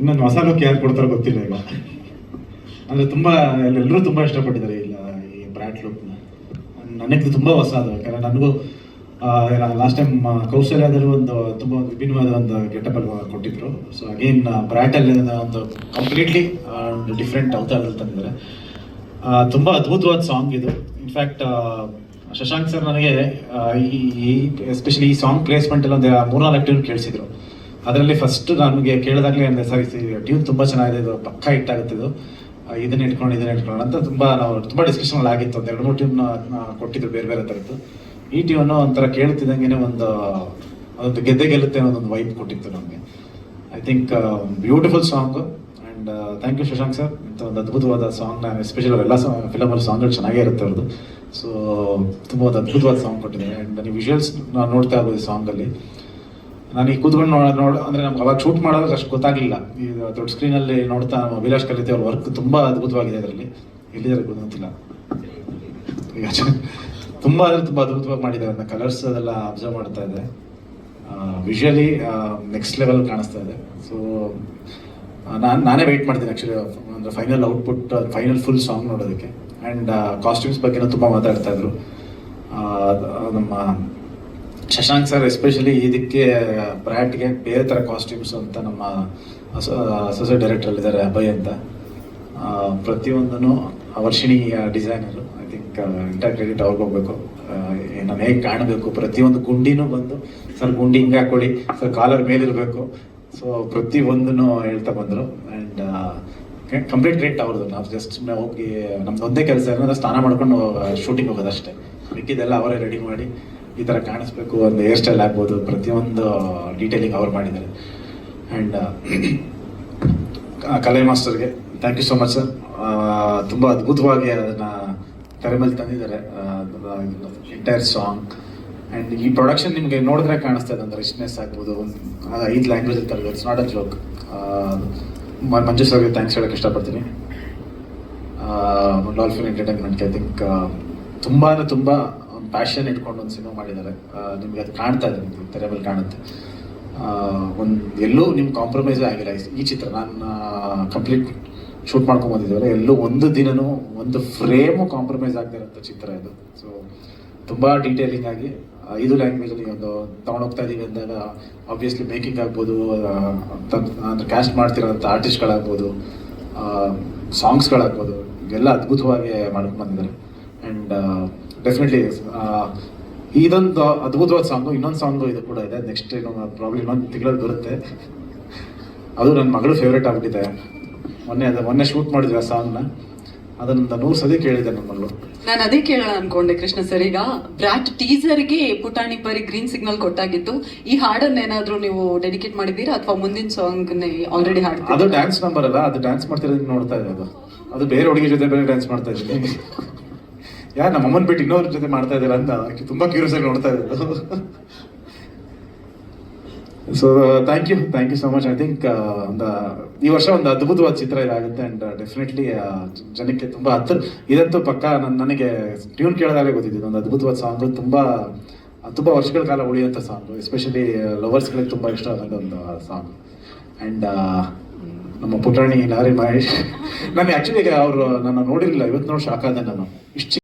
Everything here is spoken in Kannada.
ಇನ್ನೊಂದು ಹೊಸ ಲುಕ್ ಯಾರು ಕೊಡ್ತಾರೋ ಗೊತ್ತಿಲ್ಲ ಈಗ ಅಂದ್ರೆ ತುಂಬಾ ಎಲ್ಲರೂ ತುಂಬಾ ಇಷ್ಟಪಟ್ಟಿದ್ದಾರೆ ಇಲ್ಲ ಈ ಬ್ರ್ಯಾಂಡ್ ಲುಕ್ನ ನನಗೆ ತುಂಬಾ ಹೊಸ ಅದು, ಯಾಕಂದ್ರೆ ನನಗೂ ಲಾಸ್ಟ್ ಟೈಮ್ ಕೌಶಲ್ಯದಲ್ಲಿ ಒಂದು ತುಂಬಾ ಒಂದು ವಿಭಿನ್ನವಾದ ಒಂದು ಗೆಟಪ್ ಅಲ್ಲಿ ಕೊಟ್ಟಿದ್ರು. ಸೊ ಅಗೇನ್ ಬ್ರ್ಯಾಟ್ ಅಲ್ಲಿ ಒಂದು ಕಂಪ್ಲೀಟ್ಲಿ ಡಿಫ್ರೆಂಟ್ ಅವತಾರದಲ್ಲಿ ತಂದಿದ್ದಾರೆ ತುಂಬ ಅದ್ಭುತವಾದ ಸಾಂಗ್ ಇದು. ಇನ್ಫ್ಯಾಕ್ಟ್ ಶಶಾಂಕ್ ಸರ್ ನನಗೆ ಈ ಎಸ್ಪೆಷಲಿ ಈ ಸಾಂಗ್ ಪ್ಲೇಸ್ಮೆಂಟ್ ಅಲ್ಲಿ ಒಂದು ಮೂರ್ನಾಲ್ಕು ಟ್ಯೂನ್ ಕೇಳಿಸಿದ್ರು. ಅದರಲ್ಲಿ ಫಸ್ಟ್ ನನಗೆ ಕೇಳಿದಾಗಲೇ ಅಂದರೆ ಸರಿ ಟ್ಯೂನ್ ತುಂಬಾ ಚೆನ್ನಾಗಿದೆ, ಇದು ಪಕ್ಕ ಆಗುತ್ತೆ ಇದು. ಇದನ್ನ ಇಟ್ಕೊಂಡು ಇದನ್ನ ಇಟ್ಕೊಂಡು ಅಂತ ತುಂಬಾ ನಾವು, ತುಂಬಾ ಡಿಸ್ಕಷನ್ ಆಗಿತ್ತು. ಒಂದು ಎರಡು ಮೂರು ಟ್ಯೂನ್ ಕೊಟ್ಟಿದ್ರು ಬೇರೆ ಬೇರೆ ಥರದ್ದು ಈ ಟ್ಯೂನ್ ಒಂಥರ ಕೇಳ್ತಿದ್ದಂಗೆ ಒಂದು, ಅದೊಂದು ಗೆದ್ದೆ ಗೆಲ್ಲುತ್ತೆ ಅನ್ನೋದೊಂದು ವೈಬ್ ಕೊಟ್ಟಿತ್ತು ನಮಗೆ. I think beautiful song and thank you Shashank sir ಇಂಥ ಒಂದು ಅದ್ಭುತವಾದ ಸಾಂಗ್ ನಾನು ಎಸ್ಪೆಷಲಿ ಎಲ್ಲ ಫಿಲಮಲ್ಲಿ ಸಾಂಗ್ಗಳು ಚೆನ್ನಾಗೇ ಇರುತ್ತೆ ಅವ್ರದ್ದು. ಸೊ ತುಂಬ ಒಂದು ಅದ್ಭುತವಾದ ಸಾಂಗ್ ಕೊಟ್ಟಿದ್ದೀನಿ ಆ್ಯಂಡ್ ನೀವು ವಿಜುವಲ್ಸ್ ನಾನು ನೋಡ್ತಾ ಇರ್ಬೋದು ಈ ಸಾಂಗಲ್ಲಿ ನಾನು ಈ ಕೂತ್ಕೊಂಡು ನೋಡ ನೋಡ ಅಂದರೆ ನಮ್ಗೆ ಅವಾಗ ಶೂಟ್ ಮಾಡೋದಕ್ಕೆ ಅಷ್ಟು ಗೊತ್ತಾಗಲಿಲ್ಲ. ಈ ದೊಡ್ಡ ಸ್ಕ್ರೀನಲ್ಲಿ ನೋಡ್ತಾ ಅಭಿಲಾಷ್ ಕಲಿತೆ ಅವ್ರ ವರ್ಕ್ ತುಂಬ ಅದ್ಭುತವಾಗಿದೆ ಅದರಲ್ಲಿ. ಎಲ್ಲಿದ್ದಾರೆ ಗೊತ್ತಿಲ್ಲ. ಈಗ ತುಂಬಾ ಅಂದ್ರೆ ತುಂಬಾ ಅದ್ಭುತವಾಗಿ ಮಾಡಿದ್ದಾರೆ. ಅದನ್ನ ಕಲರ್ಸ್ ಅದೆಲ್ಲ ಅಬ್ಸರ್ವ್ ಮಾಡ್ತಾ ಇದೆ. ವಿಜುವಲಿ ನೆಕ್ಸ್ಟ್ ಲೆವೆಲ್ ಕಾಣಿಸ್ತಾ ಇದೆ. ಸೊ ನಾನು ನಾನೇ ವೆಯ್ಟ್ ಮಾಡ್ತೀನಿ ಆ್ಯಕ್ಚುಲಿ ಅಂದರೆ final output final full song ನೋಡೋದಕ್ಕೆ. ಆ್ಯಂಡ್ ಕಾಸ್ಟ್ಯೂಮ್ಸ್ ಬಗ್ಗೆನೂ ತುಂಬ ಮಾತಾಡ್ತಾ ಇದ್ರು. ನಮ್ಮ ಶಶಾಂಕ್ ಸರ್ ಎಸ್ಪೆಷಲಿ ಇದಕ್ಕೆ ಬ್ರ್ಯಾಟ್ಗೆ ಬೇರೆ ಥರ ಕಾಸ್ಟ್ಯೂಮ್ಸ್ ಅಂತ ನಮ್ಮ ಅಸೋಸಿಯೇಟ್ ಡೈರೆಕ್ಟರ್ ಇದ್ದಾರೆ ಅಭಯ್ ಅಂತ. ಪ್ರತಿಯೊಂದನ್ನು Varshini designer I think entire credit ಅವ್ರಿಗೆ ಹೋಗ್ಬೇಕು. ನಾನು ಹೇಗೆ ಕಾಣಬೇಕು? ಪ್ರತಿಯೊಂದು ಗುಂಡಿನೂ ಬಂದು, ಸರ್, ಗುಂಡಿ ಹಿಂಗೆ ಹಾಕೊಳ್ಳಿ ಸರ್, ಕಾಲರ್ ಮೇಲಿರಬೇಕು. ಸೊ ಪ್ರತಿಯೊಂದನ್ನು ಹೇಳ್ತಾ ಬಂದರು. ಆ್ಯಂಡ್ ಕಂಪ್ಲೀಟ್ ರೇಟ್ ಅವ್ರದ್ದು ನಾವು ಜಸ್ಟ್ ಹೋಗಿ ನಮ್ದು ಒಂದೇ ಕೆಲಸ ಏನಂದ್ರೆ ಸ್ನಾನ ಮಾಡ್ಕೊಂಡು ಶೂಟಿಂಗ್ ಹೋಗೋದಷ್ಟೇ ಮಿಕ್ಕಿದೆಲ್ಲ ಅವರೇ ರೆಡಿ ಮಾಡಿ. ಈ ಥರ ಕಾಣಿಸ್ಬೇಕು ಒಂದು ಹೇರ್ ಸ್ಟೈಲ್ ಆಗ್ಬೋದು ಪ್ರತಿಯೊಂದು ಡೀಟೇಲಿಂಗ್ ಅವ್ರು ಮಾಡಿದ್ದಾರೆ. ಆ್ಯಂಡ್ ಕಲೆ ಮಾಸ್ಟರ್ಗೆ thank you so much sir ತುಂಬ ಅದ್ಭುತವಾಗಿ ಅದನ್ನು ತೆರೆ ತಂದಿದ್ದಾರೆ ಎಂಟೈರ್ ಸಾಂಗ್ ಆ್ಯಂಡ್ ಈ ಪ್ರೊಡಕ್ಷನ್ ನಿಮಗೆ ನೋಡಿದ್ರೆ ಕಾಣಿಸ್ತಾ ಇದೆ, ಅಂದರೆ ರಿಚ್ನೆಸ್ ಆಗ್ಬೋದು. ಐದು ಲ್ಯಾಂಗ್ವೇಜ್ ಇರ್ತಾರೆ it's not a joke Manju ಸರ್ಗೆ ಥ್ಯಾಂಕ್ಸ್ ಹೇಳೋಕ್ಕೆ ಇಷ್ಟಪಡ್ತೀನಿ. ಡಾಲ್ಫಿನ್ ಎಂಟರ್ಟೈನ್ಮೆಂಟ್ಗೆ ಐ ಥಿಂಕ್ ತುಂಬ ಅಂದರೆ ತುಂಬ ಪ್ಯಾಷನ್ ಇಟ್ಕೊಂಡು ಒಂದು ಸಿನಿಮಾ ಮಾಡಿದ್ದಾರೆ. ನಿಮಗೆ ಅದು ಕಾಣ್ತಾ ಇದೆ, ನಿಮ್ಗೆ ತೆರೆ ಕಾಣುತ್ತೆ. ಒಂದು ಎಲ್ಲೂ ನಿಮ್ಮ ಕಾಂಪ್ರಮೈಸ್ ಆಗಿಲ್ಲ. ಈ- ಚಿತ್ರ ನಾನು ಕಂಪ್ಲೀಟ್ ಶೂಟ್ ಮಾಡ್ಕೊಂಡ್ ಬಂದಿದ್ದೇವೆ ಎಲ್ಲೂ ಒಂದು ದಿನನೂ ಒಂದು ಫ್ರೇಮು ಕಾಂಪ್ರಮೈಸ್ ಆಗದಿರೋಂಥ ಚಿತ್ರ ಇದು. ಸೊ ತುಂಬ ಡೀಟೇಲಿಂಗ್ ಆಗಿ ಐದು ಲ್ಯಾಂಗ್ವೇಜಲ್ಲಿ ಒಂದು ತೊಗೊಂಡೋಗ್ತಾ ಇದ್ದೀವಿ ಅಂದಾಗ ಆಬ್ವಿಯಸ್ಲಿ ಮೇಕಿಂಗ್ ಆಗ್ಬೋದು ಅಂದರೆ ಕ್ಯಾಸ್ಟ್ ಮಾಡ್ತಿರೋಂಥ ಆರ್ಟಿಸ್ಟ್ಗಳಾಗ್ಬೋದು ಸಾಂಗ್ಸ್ಗಳಾಗ್ಬೋದು ಇವೆಲ್ಲ ಅದ್ಭುತವಾಗಿ ಮಾಡ್ಕೊಂಡು ಬಂದಿದ್ದಾರೆ. ಆ್ಯಂಡ್ ಡೆಫಿನೆಟ್ಲಿ ಇದೊಂದು ಅದ್ಭುತವಾದ ಸಾಂಗು ಇನ್ನೊಂದು ಸಾಂಗು ಇದು ಕೂಡ ಇದೆ. ನೆಕ್ಸ್ಟ್ ಏನೋ ಪ್ರಾಬ್ಲಮ್ ಇನ್ನೊಂದು ತಿಂಗಳಲ್ಲಿ ಬರುತ್ತೆ. ಅದು ನನ್ನ ಮಗಳು ಫೇವ್ರೇಟ್ ಆಗ್ಬಿಟ್ಟಿದೆ. ಮೊನ್ನೆ ಅದು ಮೊನ್ನೆ ಶೂಟ್ ಮಾಡಿದ್ವಿ ಆ ಸಾಂಗ್ನ ಅದನ್ನ ನೂರು ಸದಿ ಕೇಳಿದೆ ಮಗಳು. ನಾನು ಅದೇ ಕೇಳೋಣ ಅನ್ಕೊಂಡೆ ಕೃಷ್ಣ ಸರ್ ಈಗ ಬ್ರಾಟ್ ಟೀಸರ್ಗೆ ಪುಟಾಣಿ ಪರಿ ಗ್ರೀನ್ ಸಿಗ್ನಲ್ ಕೊಟ್ಟಾಗಿತ್ತು ಈ ಹಾಡನ್ನ ಏನಾದ್ರೂ ನೀವು ಡೆಡಿಕೇಟ್ ಮಾಡಿದ್ದೀರಾ? ಅಥವಾ ಮುಂದಿನ ಸಾಂಗ್ ಆಲ್ರೆಡಿ ಅದು ಹಾಡ್ತೀರಾ? ಡ್ಯಾನ್ಸ್ ನಂಬರ್ ಅಲ್ಲ ಅದು ಡ್ಯಾನ್ಸ್ ಮಾಡ್ತಿರೋದು ನೋಡ್ತಾ ಇದೆ ಅದು ಅದು ಬೇರೆ ಹುಡುಗಿ ಜೊತೆ ಬೇರೆ ಡ್ಯಾನ್ಸ್ ಮಾಡ್ತಾ ಇದ್ದೀನಿ. ಯಾರು ನಮ್ಮ ಅಮ್ಮನ ಬಿಟ್ಟು ಇನ್ನೊಬ್ರ ಜೊತೆ ಮಾಡ್ತಾ ಇದ್ದಾರೆ ಅಂತ ಆಕೆ ತುಂಬಾ ಕ್ಯೂರಿಯಸ್ ಆಗಿ ನೋಡ್ತಾ ಇದ್ದಾರೆ so thank you thank you so much I think ಒಂದು, ಈ ವರ್ಷ ಒಂದು ಅದ್ಭುತವಾದ ಚಿತ್ರ ಇದಾಗುತ್ತೆ ಅಂಡ್ ಡೆಫಿನೆಟ್ಲಿ ಜನಕ್ಕೆ ತುಂಬ ಹತ್ರ ಇದಂತೂ ಪಕ್ಕ ನನ್ನ ನನಗೆ ಟ್ಯೂನ್ ಕೇಳಿದಾಗಲೇ ಗೊತ್ತಿದ್ದು ಒಂದು ಅದ್ಭುತವಾದ ಸಾಂಗ್ ತುಂಬ ತುಂಬ ವರ್ಷಗಳ ಕಾಲ ಉಳಿಯುವಂಥ ಸಾಂಗ್ ಎಸ್ಪೆಷಲಿ ಲವರ್ಸ್ಗಳಿಗೆ ತುಂಬ ಇಷ್ಟ ಆದಂಥ ಒಂದು ಸಾಂಗ್ ಆ್ಯಂಡ್ ನಮ್ಮ ಪುಟಾಣಿ ನಾರಿ ಮಹೇಶ್, ನಾನು ಆ್ಯಕ್ಚುಲಿ ಅವರು ನಾನು ನೋಡಿರಲಿಲ್ಲ ಇವತ್ತು ನೋಡಿ ಶಾಕ್ ಆದೆ ನಾನು. ಇಷ್ಟು